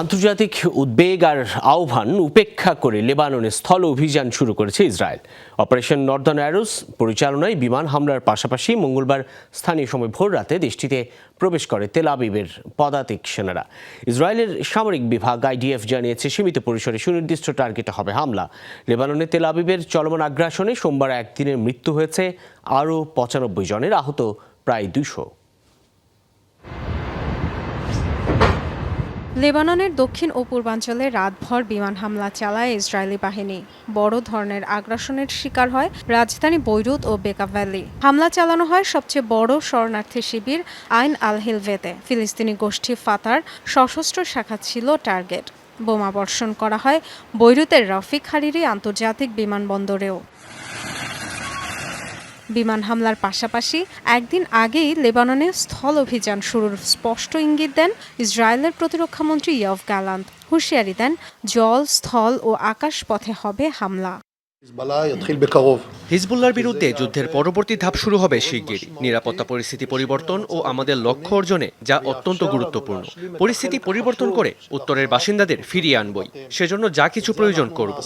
আন্তর্জাতিক উদ্বেগ আর আহ্বান উপেক্ষা করে লেবাননে স্থল অভিযান শুরু করেছে ইসরায়েল। অপারেশন নর্দার্ন অ্যারোস পরিচালনায় বিমান হামলার পাশাপাশি মঙ্গলবার স্থানীয় সময় ভোর রাতে দেশটিতে প্রবেশ করে তেল আবিবের পদাতিক সেনারা। ইসরায়েলের সামরিক বিভাগ আইডিএফ জানিয়েছে, সীমিত পরিসরে সুনির্দিষ্ট টার্গেটে হবে হামলা। লেবাননে তেল আবিবের চলমান আগ্রাসনে সোমবার একদিনের মৃত্যু হয়েছে আরও পঁচানব্বই জনের, আহত প্রায় দুশো লেবাননের দক্ষিণ ও পূর্বাঞ্চলে রাতভর বিমান হামলা চালায় ইসরায়েলি বাহিনী। বড় ধরনের আগ্রাসনের শিকার হয় রাজধানী বৈরুত ও বেকা ভ্যালি। হামলা চালানো হয় সবচেয়ে বড় শরণার্থী শিবির আইন আল হিলভেতে। ফিলিস্তিনি গোষ্ঠী ফাতার সশস্ত্র শাখা ছিল টার্গেট। বোমা বর্ষণ করা হয় বৈরুতের রফিক হারিরি আন্তর্জাতিক বিমানবন্দরেও। বিমান হামলার পাশাপাশি একদিন আগেই লেবাননে স্থল অভিযান শুরুর স্পষ্ট ইঙ্গিত দেন ইসরায়েলের প্রতিরক্ষামন্ত্রী ইয়ফ গালান্ত হুঁশিয়ারি দেন জল স্থল ও আকাশ পথে হবে হামলা। হিজবুল্লার বিরুদ্ধে যুদ্ধের পরবর্তী ধাপ শুরু হবে শিগগির। নিরাপত্তা পরিস্থিতি পরিবর্তন ও আমাদের লক্ষ্য অর্জনে যা অত্যন্ত গুরুত্বপূর্ণ। পরিস্থিতি পরিবর্তন করে উত্তরের বাসিন্দাদের ফিরিয়ে আনবই। সেজন্য যা কিছু প্রয়োজন করব।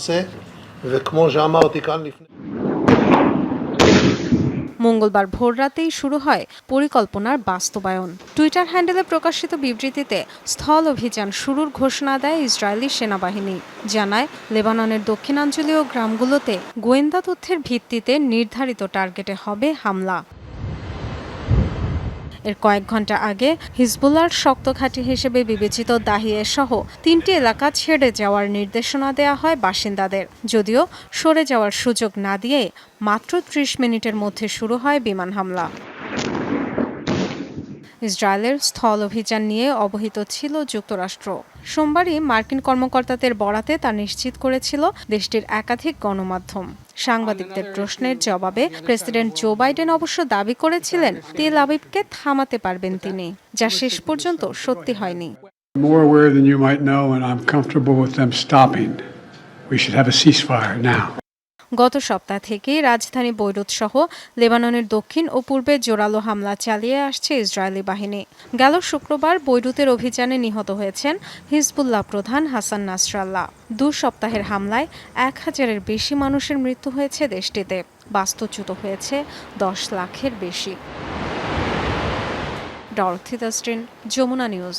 মঙ্গলবার ভোররাতেই শুরু হয় পরিকল্পনার বাস্তবায়ন। টুইটার হ্যান্ডেলে প্রকাশিত বিবৃতিতে স্থল অভিযান শুরুর ঘোষণা দেয় ইসরায়েলি সেনাবাহিনী। জানায়, লেবাননের দক্ষিণাঞ্চলীয় গ্রামগুলোতে গোয়েন্দা তথ্যের ভিত্তিতে নির্ধারিত টার্গেটে হবে হামলা। এর কয়েক ঘণ্টা আগে হিজবুল্লার শক্ত ঘাঁটি হিসেবে বিবেচিত দাহিয়ে সহ তিনটি এলাকা ছেড়ে যাওয়ার নির্দেশনা দেওয়া হয় বাসিন্দাদের। যদিও সরে যাওয়ার সুযোগ না দিয়ে মাত্র ত্রিশ মিনিটের মধ্যে শুরু হয় বিমান হামলা। ইসরায়েলের স্থল অভিযান নিয়ে অবহিত ছিল যুক্তরাষ্ট্র সোমবারই মার্কিন কর্মকর্তাদের বরাতে তা নিশ্চিত করেছিল দেশটির একাধিক গণমাধ্যম সাংবাদিকদের প্রশ্নের জবাবে প্রেসিডেন্ট জো বাইডেন অবশ্য দাবি করেছিলেন তেল আবিবকে থামাতে পারবেন তিনি যা শেষ পর্যন্ত সত্যি হয়নি more aware than you might know, and I'm comfortable with them stopping. We should have a ceasefire now. গত সপ্তাহ থেকেই রাজধানী বৈরুত সহ লেবাননের দক্ষিণ ও পূর্বে জোরালো হামলা চালিয়ে আসছে ইসরায়েলি বাহিনী। গেল শুক্রবার বৈরুতের অভিযানে নিহত হয়েছেন হিজবুল্লাহ প্রধান হাসান নাসরাল্লাহ। দু সপ্তাহের হামলায় এক হাজারের বেশি মানুষের মৃত্যু হয়েছে দেশটিতে। বাস্তুচ্যুত হয়েছে দশ লাখের বেশি। ডরথি দাস্ট্রিন যমুনা নিউজ।